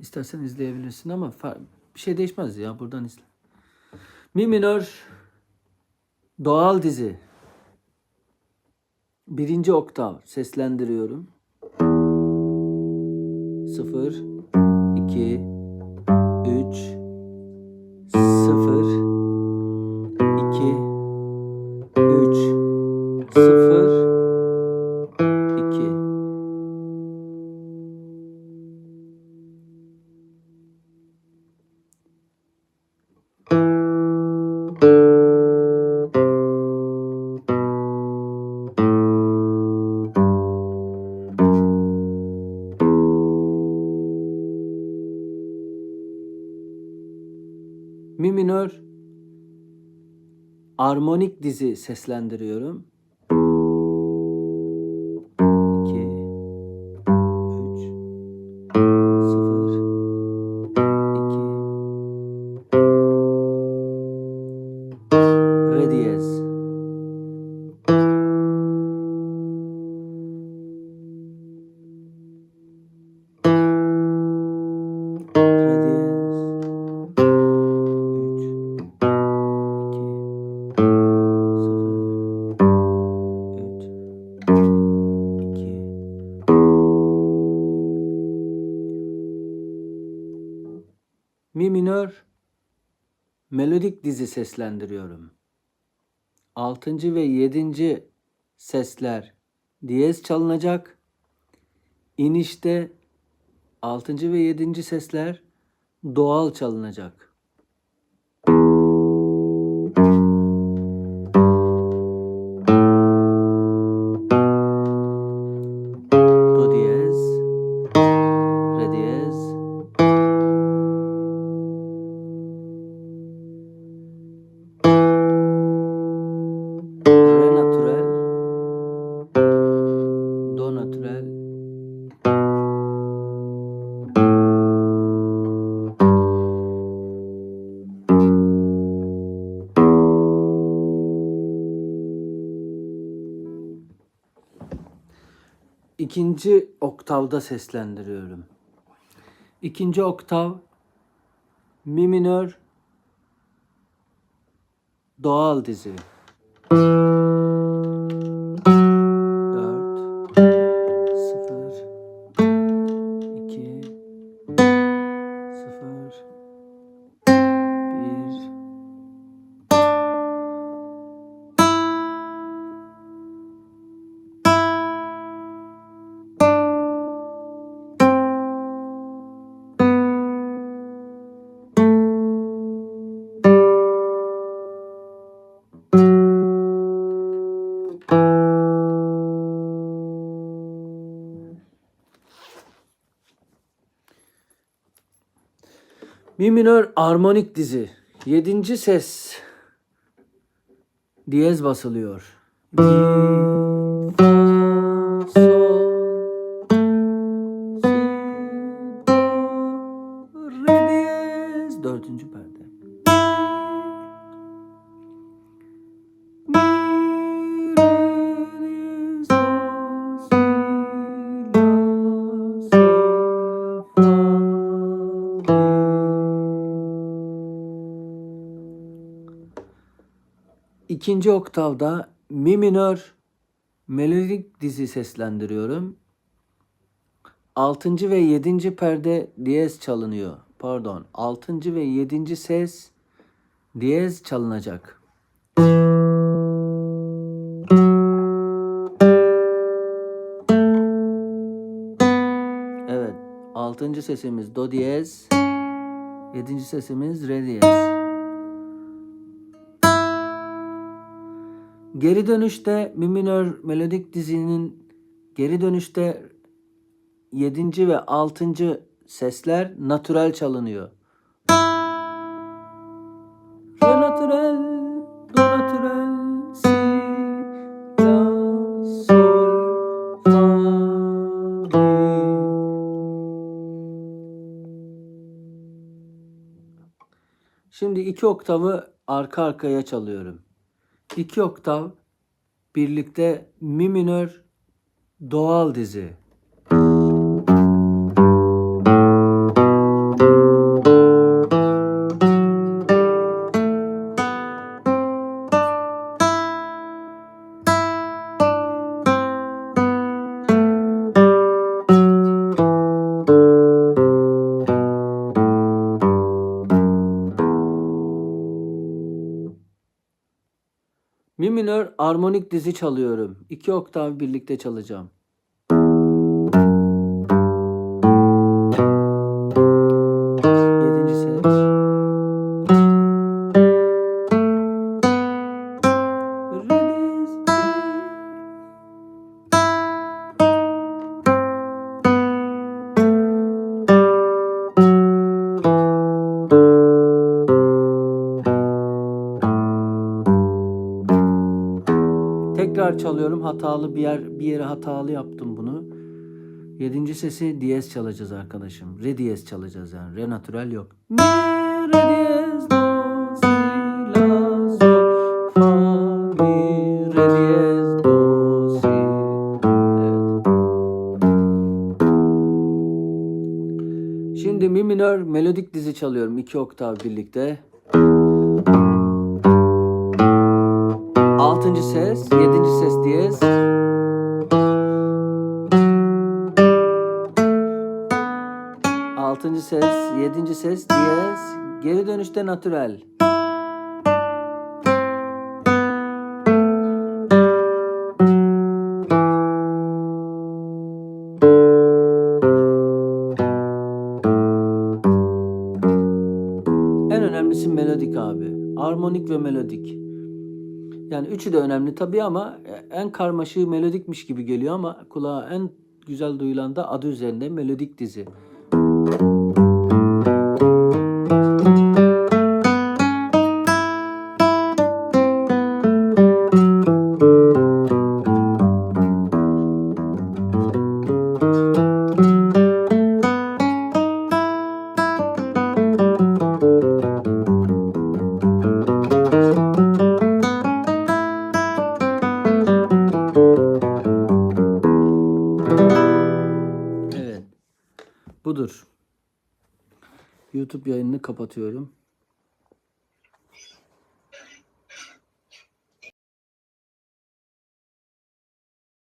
İstersen izleyebilirsin ama bir şey değişmez ya buradan izle. Mi minör doğal dizi. Birinci oktav seslendiriyorum. Sıfır, iki, üç, sıfır, iki, üç, sıfır, Mi minör armonik dizi seslendiriyorum. Mi minör melodik dizi seslendiriyorum. Altıncı ve yedinci sesler diyez çalınacak. İnişte altıncı ve yedinci sesler doğal çalınacak. İkinci oktavda seslendiriyorum. İkinci oktav mi minör doğal dizi. Mi minör armonik dizi. Yedinci ses. Diyez basılıyor. Mi, İkinci oktavda mi minör melodik dizi seslendiriyorum. Altıncı ve yedinci perde diyez çalınıyor. Pardon. Altıncı ve yedinci ses diyez çalınacak. Evet. Altıncı sesimiz do diyez. Yedinci sesimiz re diyez. Geri dönüşte mi minör melodik dizinin geri dönüşte 7. ve 6. sesler natürel çalınıyor. Re natürel, do natürel, si, la, sol, fa, mi. Şimdi iki oktavı arka arkaya çalıyorum. İki oktav birlikte mi minör doğal dizi. Mi minör armonik dizi çalıyorum. İki oktav birlikte çalacağım. Çalıyorum. Hatalı bir yer bir yere hatalı yaptım bunu. Yedinci sesi diyez çalacağız arkadaşım. Re diyez çalacağız yani. Re natürel yok. Mi, re diyez, do, si, la, sol, fa, mi, re diyez, do, si. Evet. Şimdi mi minör melodik dizi çalıyorum. iki oktav birlikte. Altıncı ses, yedinci ses diyez. Altıncı ses, yedinci ses diyez. Geri dönüşte natürel. En önemlisi melodik abi. Armonik ve melodik. Yani üçü de önemli tabii ama en karmaşığı melodikmiş gibi geliyor ama kulağa en güzel duyulan da adı üzerinde melodik dizi. Evet. Budur. YouTube yayınını kapatıyorum.